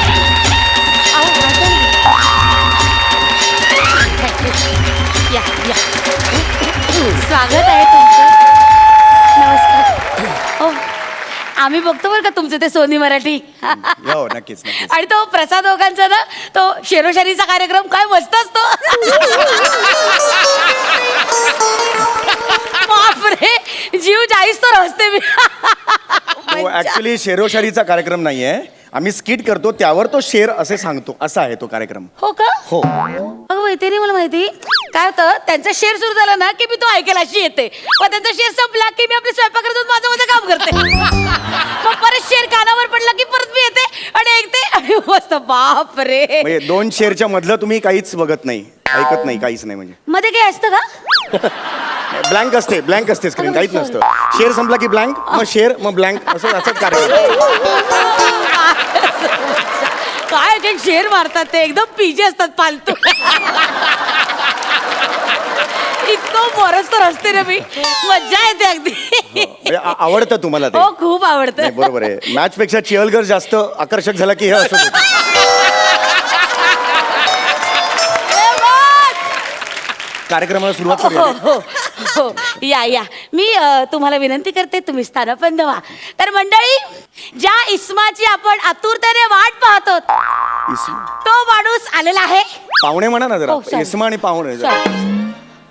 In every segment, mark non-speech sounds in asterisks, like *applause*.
अहो, असं नाही. या या स्वागत आहे तुमचं नमस्कार हो आम्ही बघतो बरं का तुमचं ते सोनी मराठी हो नक्कीच नक्कीच आणि तो प्रसाद ओकांचा ना तो शेरोशारीचा कार्यक्रम काय मस्त असतो बापरे जीव जाईस तो रस्ते मी. ऍक्च्युली शेरोशारीचा कार्यक्रम नाहीये. आम्ही स्किट करतो त्यावर तो शेर असे सांगतो असा आहे तो कार्यक्रम. हो का? हो. अगं माहिती नाही मला माहिती काय होतं त्यांचा शेर सुरू झाला ना की मी तो ऐकायला अशी येते. मग त्यांचा शेर संपला की मी आपले स्वयंपाक करतो माझं माझं काम करते. *laughs* मग परत शेर कानावर पडला की परत मी येते आणि ऐकते. आणि मस्त बाप रे म्हणजे दोन शेरच्या मधलं तुम्ही काहीच बघत नाही ऐकत नाही काहीच नाही म्हणजे. मध्ये काय असतं का? *laughs* ब्लँक असते ब्लँक असते स्क्रीन काहीच नसतं. शेर संपला की ब्लँक मग शेर मग ब्लँक असं असंच कार्यक्रम काय शेर मारतात ते? एकदम पिजे असतात पालतू. *laughs* इतकं बरंच तर असते रे मी. मज्जा येते अगदी. म्हणजे आ- आवडतं तुम्हाला ते? हो खूप नाही, आवडतं बरोबर आहे. मॅच पेक्षा चिअलगर जास्त आकर्षक झाला की हे असं होतं. कार्यक्रमाला सुरुवात हो करूया हो हो या या. मी अ, तुम्हाला विनंती करते तुम्ही स्थानपन्न व्हा तर मंडळी ज्या इस्माची आपण आतुरतेने वाट पाहतो इस- तो माणूस आलेला आहे. पाहुणे म्हणा ना जरा. हो, sorry. इस्मा आणि पाहुणे Sorry.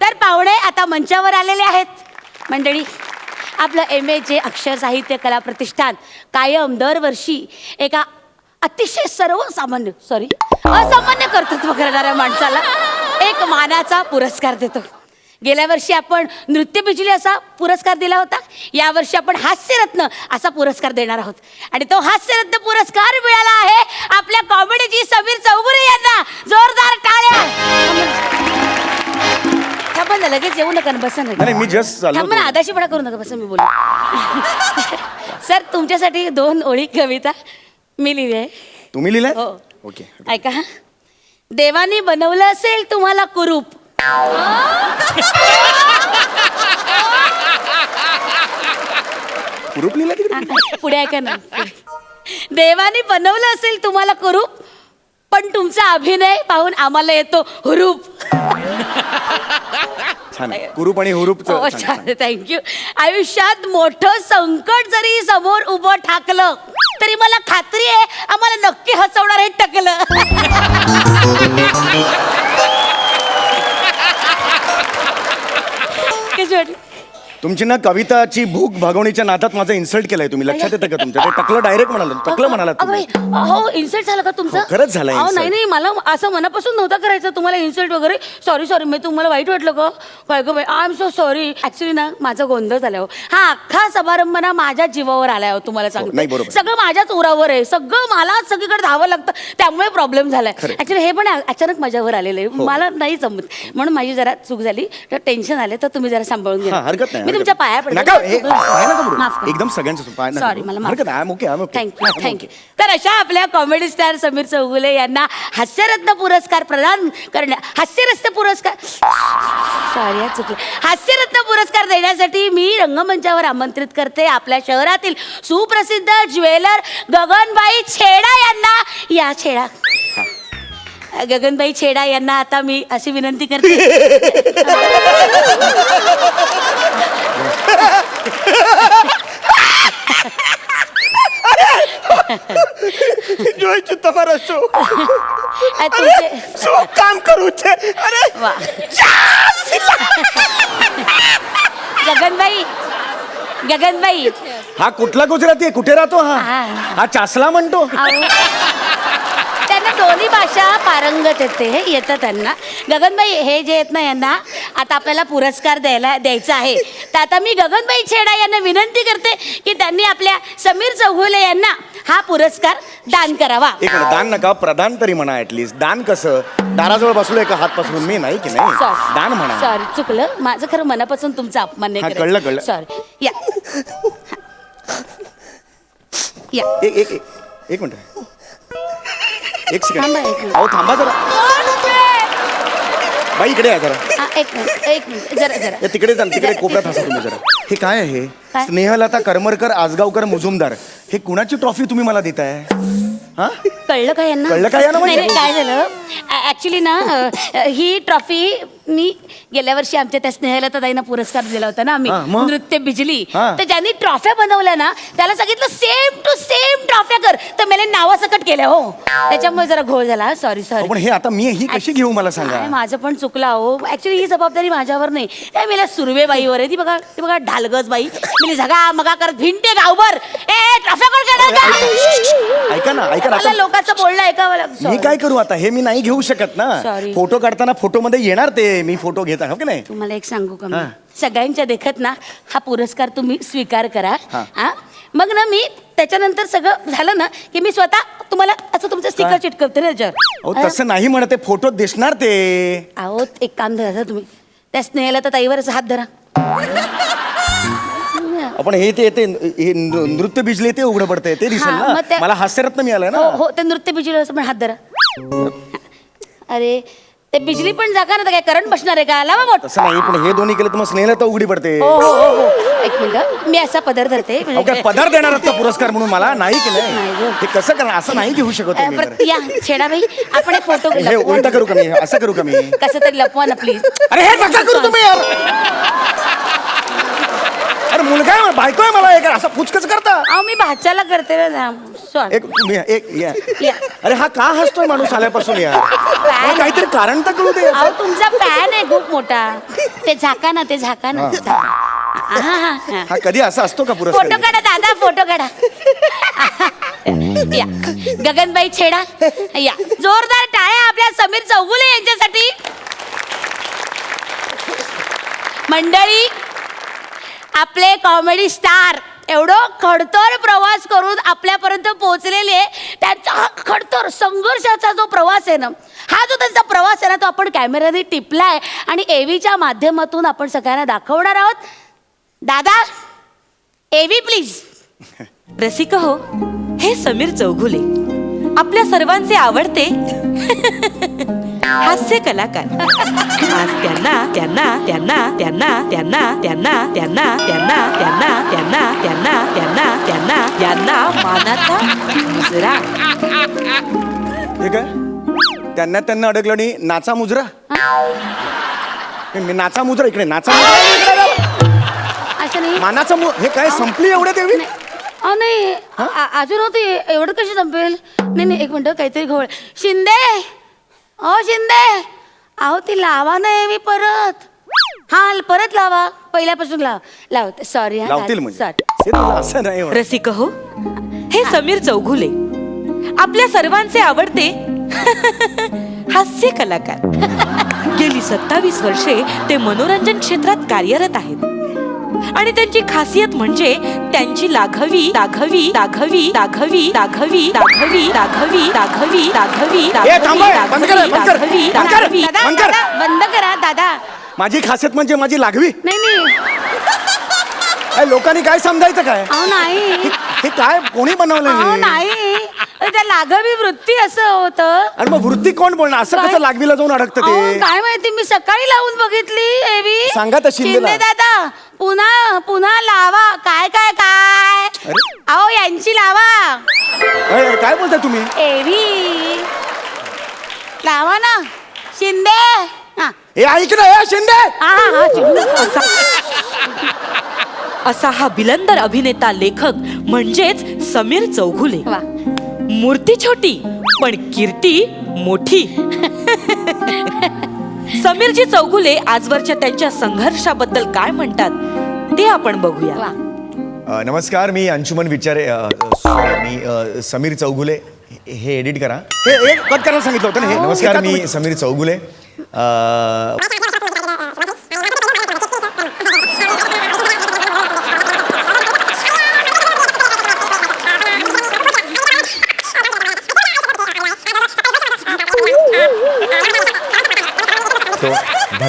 तर पाहुणे आता मंचावर आलेले आहेत. मंडळी आपलं एम ए जे अक्षर साहित्य कला प्रतिष्ठान कायम दरवर्षी एका अतिशय सर्वसामान्य सॉरी असामान्य कर्तृत्व करणाऱ्या माणसाला एक मानाचा पुरस्कार देतो. गेल्या वर्षी आपण नृत्य बिजली असा पुरस्कार दिला होता. यावर्षी आपण हास्यरत्न असा पुरस्कार देणार आहोत. आणि तो हास्यरत्न पुरस्कार मिळाला आहे आपल्या कॉमेडीची समीर चौगुले यांना. जोर लगेच येऊ नका ना बसा ना नाही, मी just चाललो थांबा ना होतो. आदाशीपणा करू नका बसा मी बोलू. सर तुमच्यासाठी दोन ओळी कविता मी लिहिली आहे. तुम्ही लिहिलाय? हो. ओके. ऐका हा. देवानी बनवलं असेल तुम्हाला कुरूप. कुरूप लिहिला तिकडे? पुढे ऐका ना. देवानी बनवलं असेल तुम्हाला कुरूप पण तुमचा अभिनय पाहून आम्हाला येतो हुरूप. छान आहे. कुरूप आणि हुरूप हो छान थँक्यू आयुष्यात मोठं संकट जरी समोर उभं ठाकलं तरी मला खात्री आहे आम्हाला नक्की हसवणार हे टकलं. *laughs* वाटली तुमची ना कविताची भूक भागवणीच्या नादात माझं इन्सल्ट केलंय तुम्ही. लक्षात येतं का तुमच्या ते टकलं डायरेक्ट म्हणाल टकलं तुम्ही. बाई, हो इन्सल्ट झालं का तुमचं? हो, खरंच झालं अहो, insult. नाही नाही मला असं मनापासून नव्हतं करायचं. तुम्हाला इन्सल्ट वगैरे सॉरी सॉरी मी तुम्हाला वाईट वाटलं का काय गं बाई I am so sorry actually ना माझा गोंधळ झाला हो. हा अख्खा समारंभ ना माझ्या जीवावर आलाय हो तुम्हाला नाही, सांगते बरोबर. सगळं माझ्याच उरावर आहे. सगळं मला सगळीकडे धावं लागतं. त्यामुळे प्रॉब्लेम झालाय. ऍक्च्युली हे पण अचानक माझ्यावर आलेलं आहे. हो. मला नाही जमत. म्हणून माझी जरा चूक झाली. तर टेन्शन आले तर तुम्ही जरा सांभाळून घ्या. हरकत नाही मी तुमच्या. पाया पडते नका हे, पाय नका. माफ. एकदम सगळ्यांचं पाय नका सॉरी पडू. मला माफ हरकत नाही ओके ओके थँक्यू थँक्यू तर अशा आपल्या कॉमेडी स्टार समीर चौगुले यांना हास्यरत्न पुरस्कार प्रदान करण्या हास्यरत्न पुरस्कार सॉरी हा चुकलं हास्यरत्न पुरस्कार देण्यासाठी मी रंगमंचावर आमंत्रित करते आपल्या शहरातील सुप्रसिद्ध ज्वेलर गगनबाई छेडा यांना या छेडा गगनबाई छेडा यांना आता मी अशी विनंती करते. काम करू अरे गगनबाई गगनबाई. हा कुठला गुजराती आहे? कुठे राहतो हा? हा. चासला म्हणतो. त्यांना दोन्ही भाषा पारंगत येते हे येतं त्यांना. गगनबाई हे जे आहेत ना यांना आता आपल्याला पुरस्कार द्यायला द्यायचा आहे. तर आता मी गगनबाई छेडा यांना विनंती करते की त्यांनी आपल्या समीर चौघुले यांना हा पुरस्कार दान करावा. एक मिनिट दान नका प्रदान तरी म्हणा ऍटलीस्ट दान कसं? दाराजवळ बसलोय का हात पसरून मी नाही की नाही? दान म्हणा. सॉरी चुकलं. माझं खरं मनापासून तुमचा अपमान हा, नाही कळलं, कळलं. सॉरी या. या एक एक एक मिनिट. एक सेकंड थांबा, एक मिनिट. अहो थांबा जरा. बाई इकडे आहे जरा. हा, एक मिनिट एक मिनिट. जरा जरा. या तिकडे जा ना, तिकडे जरा- कोपऱ्यात हसा तुम्ही जरा. हे काय आहे काय? स्नेहलता करमरकर आजगावकर मुजुमदार. हे कुणाची ट्रॉफी तुम्ही मला देताय? हा? कळलं का यांना? कळलं का यांना नाही म्हणजे? नाही, काय झालं? ऍक्च्युली ना अ, अ, ही ट्रॉफी मी गेल्या वर्षी आमच्या त्या स्नेहलता ताईंना पुरस्कार दिला होता ना आम्ही. हा, मग? नृत्य बिजली. हा. तर ज्यांनी ट्रॉफ्या बनवल्या ना त्याला सांगितलं सेम टू सेम ट्रॉफ्या कर. तर मला नावासकट केल्या हो. त्याच्यामुळे जरा घोळ झाला सॉरी सॉरी पण हे आता मी ही कशी घेऊ मला सांगा? काय माझं पण चुकलं हो ऍक्च्युली ही जबाबदारी माझ्यावर नाही. त्या मला सुरवे बाईवर आहे. ती बघा ती बघा ढालगज बाई मी झगा मगा करत भिंटे गावभर. ए ट्रॉफ्या कोण करणार का ऐका ना ऐका ना मला आता लोकांचं बोलणं ऐकावं मी लागतं काय करू आता? हे मी नाही घेऊ शकत ना. Sorry. फोटो काढताना फोटो मध्ये येणार ते. मी फोटो घेता हो की नाही? तुम्हाला एक सांगू का मी. सगळ्यांच्या देखत ना हा पुरस्कार तुम्ही स्वीकार करा. हा. हा? मग ना मी त्याच्यानंतर सगळं झालं ना की मी स्वतः तुम्हाला असं तुमचं स्टिकर? चिटकवते ना अहो त्याच्यावर तसं नाही म्हणत ते फोटो दिसणार ते. अहो एक काम धरा तुम्ही. त्या स्नेहला तर ताईवर असं हात धरा. आपण हे ते ते हे नृ- नृत्य बिजले ते उघडं पडतंय ते दिसेल हा, मग ना ते- मला हास्यरत्न मिळालं ना. हो हो ते नृत्य बिजली असं पण हात धरा. अरे ते बिजली पण जागा ना तर काय करंट बसणार आहे का? लावा तसं नाही पण हे दोन्ही केलं तर मग स्नेहला तर उघडी पडते. हो हो हो हो. एक मिनिट मी असा पदर धरते अहो, काय पदार्थ देणार आहात का पुरस्कार म्हणून मला? नाही नाही? केलंय गं. हे कसं करणार? असं नाही घेऊ शकत तुम्ही तर. छेडाबाई आपण एक फोटो हे उलटा करू का मी? असं करू का मी? कसं तरी लपवा ना प्लीज अरे हे नका करू तुम्ही यार. अरे मुलगा आहे बायको आहे मला एक असं पुचकच करता. अहो मी भाच्याला करते ना सॉरी एक तुम्ही एक या. या. अरे हा का हसतोय माणूस आल्यापासून यार अरे, काहीतरी कारण तर कळू दे. अहो तुमचा फॅन आहे खूप मोठा. ते झाका ना ते झाका ना. झाका. हा, हा, हा. हा कधी असा असतो का फोटो पुरस्कार काढा दादा फोटो काढा. या. गगनबाई छेडा. या. जोरदार टाळ्या आपल्या समीर चौगुले यांच्यासाठी. मंडळी आपले कॉमेडी स्टार एवढं खडतर प्रवास करून आपल्यापर्यंत पोहोचलेले त्यांचा हा खडतर संघर्षाचा जो प्रवास आहे ना हा जो त्यांचा प्रवास आहे ना तो आपण कॅमेऱ्याने टिपला आहे आणि एव्हीच्या माध्यमातून आपण सगळ्यांना दाखवणार आहोत. दादा एव्ही प्लीज रसिक हो हे समीर चौघुले. आपल्या सर्वांचे आवडते. *laughs* हास्य कलाकार आज त्यांना त्यांना त्यांना त्यांना त्यांना त्यांना त्यांना त्यांना त्यांना त्यांना त्यांना त्यांना त्यांना यांना मानाचा मुजरा हे काय त्यांना त्यांना अडकलं आणि नाचा मुजरा हे मी नाचा मुजरा इकडे नाचा मुजरा असं नाही मानाचा मु हे काय संपली एवढ्या देवी अहो नाही आ- आ- अजून होती एवढं कशी संपेल नाही नाही एक मिनिट काहीतरी घोळ शिंदे अहो शिंदे! अहो ती लावा ना मी परत. हा परत लावा. पहिल्यापासून लाव. लावते सॉरी लावतील म्हणजे. हे असं नाही. रसिक हो. हे समीर चौघुले. आपल्या सर्वांचे आवडते *laughs* हास्य कलाकार. गेली सत्तावीस वर्षे ते मनोरंजन क्षेत्रात कार्यरत आहेत. आणि त्यांची खासियत म्हणजे त्यांची लाघवी लाघवी लाघवी लाघवी लाघवी लाघवी लाघवी लाघवी लाघवी ए, थांब बंद कर, लाघवी बंद कर, लाघवी. बंद कर. लाघवी दादा. माझी खासियत म्हणजे माझी लागवी नाही नाही. लोकांनी काय समजायचं काय? अहो नाही. हे काय? कोणी अहो बनवलं त्या लाघवी वृत्ती असं होतं. आणि मग वृत्ती कोण बोलणार? असं? कसं लागवीला जाऊन अडकतं अहो, ते काय माहिती मी सकाळी लावून बघितली एवी. सांगा शिंदेला. दादा पुन्हा पुन्हा लावा. काय काय काय? अहो यांची लावा. अरे, काय बोलताय तुम्ही? एवी. लावा ना. शिंदे. हा. हे ऐक ना हे शिंदे! हा हा शिंदे. असा हा बिलंदर अभिनेता लेखक म्हणजेच समीर चौघुले. वा. मूर्ती छोटी पण कीर्ती मोठी. समीरजी चौगुले आजवरच्या त्यांच्या संघर्षाबद्दल काय म्हणतात ते आपण बघूया. अ, नमस्कार मी अंशुमन विचारे अ, sorry, मी अ, समीर चौगुले. हे- हे एडिट करा. हे हे कट करायला सांगितलं होतं ना हे. नमस्कार मी समीर चौगुले. अ,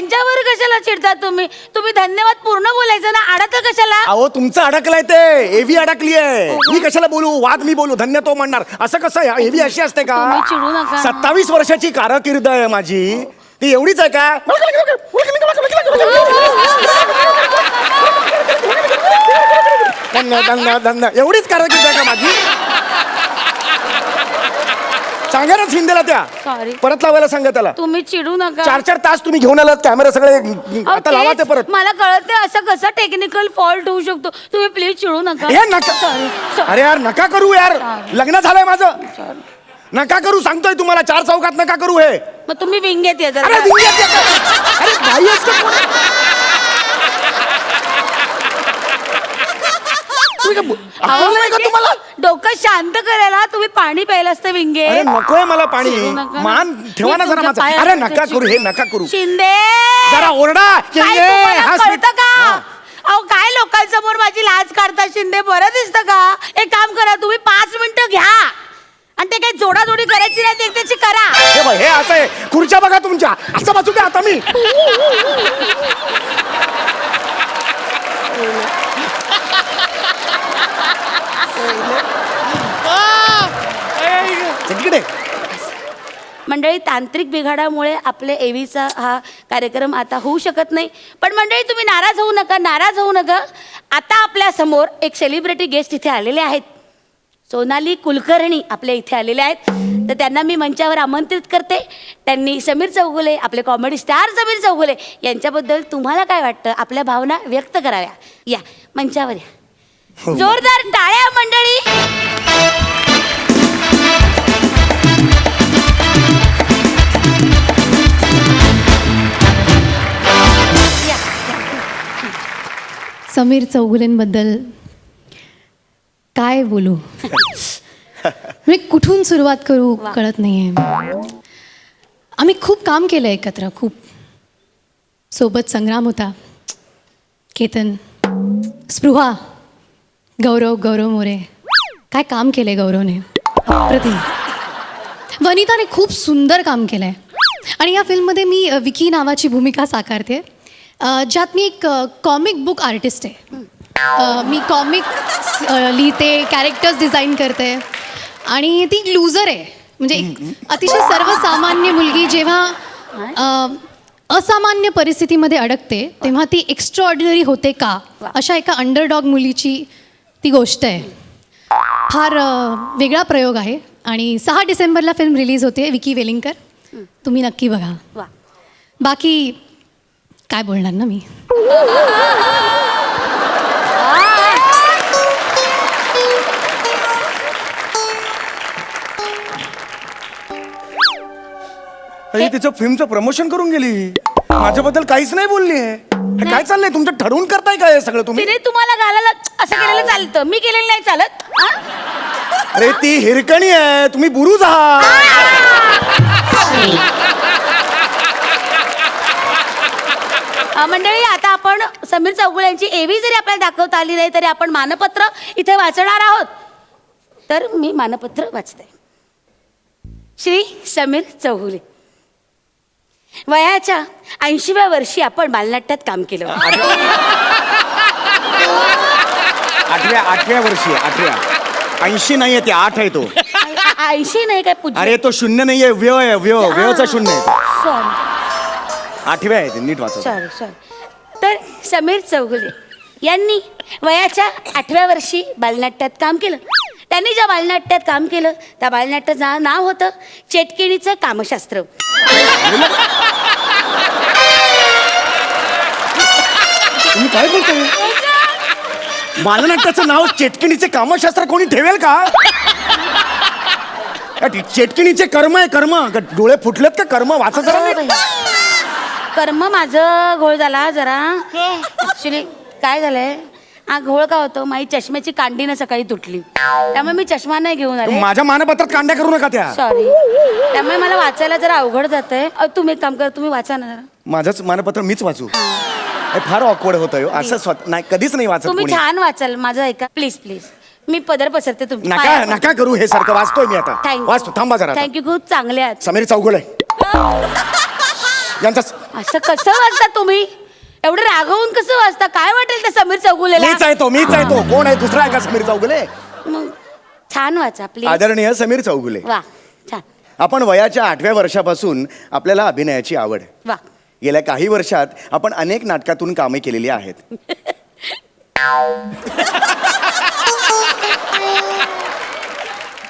त्यांच्यावर कशाला चिडता तुम्ही? तुम्ही धन्यवाद पूर्ण बोलायचं ना? अडकलं कशाला? अहो तुमचं अडकलंय ते. एव्ही अडकली आहे. मी कशाला बोलू? वाद मी बोलू. धन्य तो म्हणणार. असं कसं आहे? एव्ही अशी असते का? तुम्ही चिडू नका. सत्तावीस वर्षाची कारकीर्द आहे माझी. ती एवढीच आहे का? धन्य धन्य धन्य. एवढीच कारकीर्द आहे का माझी? सांगा ना शिंदेला त्या. Sorry. परत लावायला सांगा त्याला. तुम्ही चिडू नका. चार चार तास तुम्ही घेऊन आलात कॅमेरा सगळे अहो, आता लावा ते तेच, परत. मला कळत नाही असं कसं टेक्निकल फॉल्ट होऊ शकतो. तुम्ही प्लीज चिडू नका. हे नका. सॉरी अरे यार नका करू यार. लग्न झालंय माझं. नका करू सांगतोय तुम्हाला चार चौकात नका करू हे. मग तुम्ही विंगेत या जरा. अरे विंग्यात येतं. अरे असतं कोण? तुम्ही काय बो- अहो, अक्कल नाही का म्हणजे तुम्हाला? डोकं शांत करायला तुम्ही पाणी प्यायला असतं विंगे. अरे नकोय मला पाणी. नका. मान ठेवा ना मी जरा तुमच्या माझा. अरे नका करू हे नका करू. शिंदे! जरा ओरडा. काय शिंदे, तुम्हाला हा स्वीट- कळतं का? हा. अहो काय लोकांसमोर माझी लाज काढता शिंदे? बरं दिसतं का? एक काम करा तुम्ही पाच मिनिटं घ्या. आणि ते काही जोडाजोडी करायची नाही ते त्याची करा. हे बघ हे असं आहे खुर्च्या बघा तुमच्या. असं बसू द्या आता मी. *laughs* तिकडे मंडळी तांत्रिक बिघाडामुळे आपले एवीचा हा कार्यक्रम आता होऊ शकत नाही. पण मंडळी तुम्ही नाराज होऊ नका नाराज होऊ नका. आता आपल्यासमोर एक सेलिब्रिटी गेस्ट इथे आलेले आहेत. सोनाली कुलकर्णी आपल्या इथे आलेले आहेत. तर त्यांना मी मंचावर आमंत्रित करते. त्यांनी समीर चौगुले आपले कॉमेडी स्टार समीर चौगुले यांच्याबद्दल तुम्हाला काय वाटतं? आपल्या भावना व्यक्त कराव्या. या मंचावर या. जोरदार टाळ्या मंडळी. समीर चौगुलेंबद्दल काय बोलू? म्हणजे कुठून सुरुवात करू कळत नाही आहे आम्ही खूप काम केलं एकत्र खूप. सोबत संग्राम होता. केतन स्पृहा गौरव गौरव मोरे काय काम केलं आहे गौरवने? अप्रतिम. वनिताने खूप सुंदर काम केलं आहे आणि या फिल्ममध्ये मी विकी नावाची भूमिका साकारते. ज्यात मी एक कॉमिक बुक आर्टिस्ट आहे. मी कॉमिक्स लिहिते कॅरेक्टर्स डिझाईन करते. आणि ती लूजर आहे. म्हणजे एक अतिशय सर्वसामान्य मुलगी जेव्हा असामान्य परिस्थितीमध्ये अडकते तेव्हा ती एक्स्ट्रा ऑर्डिनरी होते का? अशा एका अंडरडॉग मुलीची ती गोष्ट आहे. फार वेगळा प्रयोग आहे. आणि सहा डिसेंबरला फिल्म रिलीज होते विकी वेलिंगकर. तुम्ही नक्की बघा. वा. बाकी काय बोलणार ना मी? अरे तिचं फिल्मचं प्रमोशन करून गेली. माझ्याबद्दल काहीच नाही बोलली आहे. हे काय चाललंय? तुमचं ठरवून करताय काय हे सगळं तुम्ही? तिने तुम्हाला घालायला असं केलेलं चालतं. मी केलेलं नाही चालत. हा? अरे ती हिरकणी आहे. तुम्ही बुरुज आहात. अ, मंडळी आता आपण समीर चौगुले यांची एवी जरी आपल्याला दाखवता आली नाही तरी आपण मानपत्र इथे वाचणार आहोत. तर मी मानपत्र वाचते. श्री समीर चौगुले वयाच्या ऐंशीव्या वर्षी आपण बालनाट्यात काम केलं. आठव्या आठव्या वर्षी आहे, आठव्या. ऐंशी नाहीये ते आठ आहे तो. ऐंशी नाही काय पूज्य अरे तो शून्य नाहीये व्यव आहे व्यव व्यवचा शून्य आहे तो. आठव्या आहे ते नीट वाचव. Sorry sorry. तर समीर चौगुले यांनी वयाच्या आठव्या वर्षी बालनाट्यात काम केलं. त्यांनी ज्या बालनाट्यात काम केलं त्या बालनाट्याचं नाव होतं चेटकिणीचं कामशास्त्र. तुम्ही काय बोलतोय? बालनाट्याचं नाव चेटकिणीचे कामशास्त्र कोणी ठेवेल का? चेटकिणीचे कर्म आहे कर्म. डोळे फुटलेत का कर्म? वाचा जरा नीट. बाई. कर्म माझं घोळ झाला जरा. ऍक्च्युली काय झालंय? हा घोळ का होतो? माझी चष्म्याची कांडी ना सकाळी तुटली. त्यामुळे मी चष्मा नाही घेऊन आले. माझ्या मानपत्रात कांड्या करू नका त्या. सॉरी त्यामुळे मला वाचायला जरा अवघड जात आहे तुम्ही एक काम करा तुम्ही वाचा ना जरा. माझंच मानपत्र मीच वाचू. हे फार ऑकवर्ड होतं हो. असं स्वत नाही कधीच नाही वाचत तुम्ही कोणी. छान वाचाल माझं ऐका. प्लीज प्लीज मी पदर पसरते नका नका करू हे सारखं. वाचतोय मी आता. वाचतो. थांबा जरा आता. थँक्यू खूप चांगले आहात. समीर चौगुले. *laughs* यांचा असं कसं वाचता तुम्ही? एवढं रागवून कसं वाचता? काय वाटेल त्या समीर चौगुलेला? मीच आहे तो मीच आहे तो. कोण आहे दुसरा आहे का समीर चौगुले? मग छान वाचा प्लीज आदरणीय समीर चौगुले. वा छान. आपण वयाच्या आठव्या वर्षापासून आपल्याला अभिनयाची आवड आहे. वा. गेल्या काही वर्षात आपण अनेक नाटकातून कामे केलेली आहेत.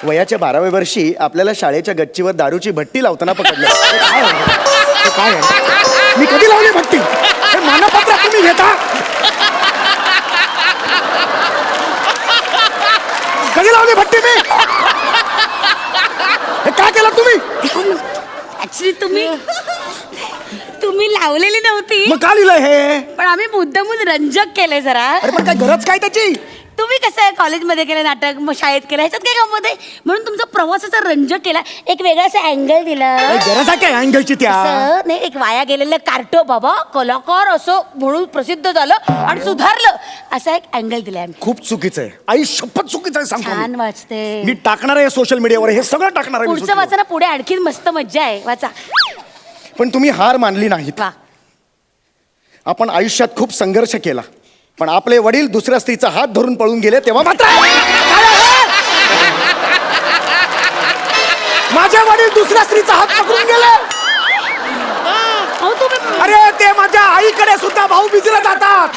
वयाच्या बाराव्या वर्षी आपल्याला शाळेच्या गच्चीवर दारूची भट्टी लावताना पकडलं. हे काय आहे? हे काय आहे? मी कधी लावली भट्टी? हे मानपत्र तुम्ही घेता? कधी लावली भट्टी मी? हे काय केलं तुम्ही? ऍक्च्युली तुम्ही तुम्ही लावलेली नव्हती. मग का लिहिलंय हे? पण आम्ही मुद्दामून रंजक केलंय जरा. अरे पण काय गरज काय त्याची? तुम्ही कसं आहे कॉलेजमध्ये केलं नाटक मग शाळेत केलं ह्याच्यात काय गंमत आहे म्हणून तुमचा प्रवासाचा रंजक केला एक वेगळा अँगल दिला. काय गरज आहे काय अँगलची त्या? असं नाही एक वाया गेलेलं कार्टो बाबा कलाकार असं म्हणून प्रसिद्ध झालं आणि सुधारलं. असा एक अँगल दिलाय आम्ही. खूप चुकीचं आहे. आई शपथ चुकीचं आहे सांगतो छान मी. वाचते. मी टाकणार आहे सोशल मीडियावर हे सगळं टाकणार आहे मी पुढचं social वाचा ना पुढे आणखीन मस्त मज्जा आहे. वाचा. पण तुम्ही हार मानली नाहीत. वा. आपण आयुष्यात खूप संघर्ष केला. पण आपले वडील दुसऱ्या स्त्रीचा हात धरून पळून गेले तेव्हा मात्र? माझे वडील दुसऱ्या स्त्रीचा हात पकडून गेले. अहो तुम्ही अरे ते माझ्या आईकडे सुद्धा भाऊ बिजला जातात.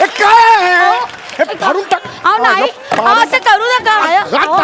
हे काय? आहे? हे फाडून टाक. अहो नाही. अहो, असं करू नका. अहो,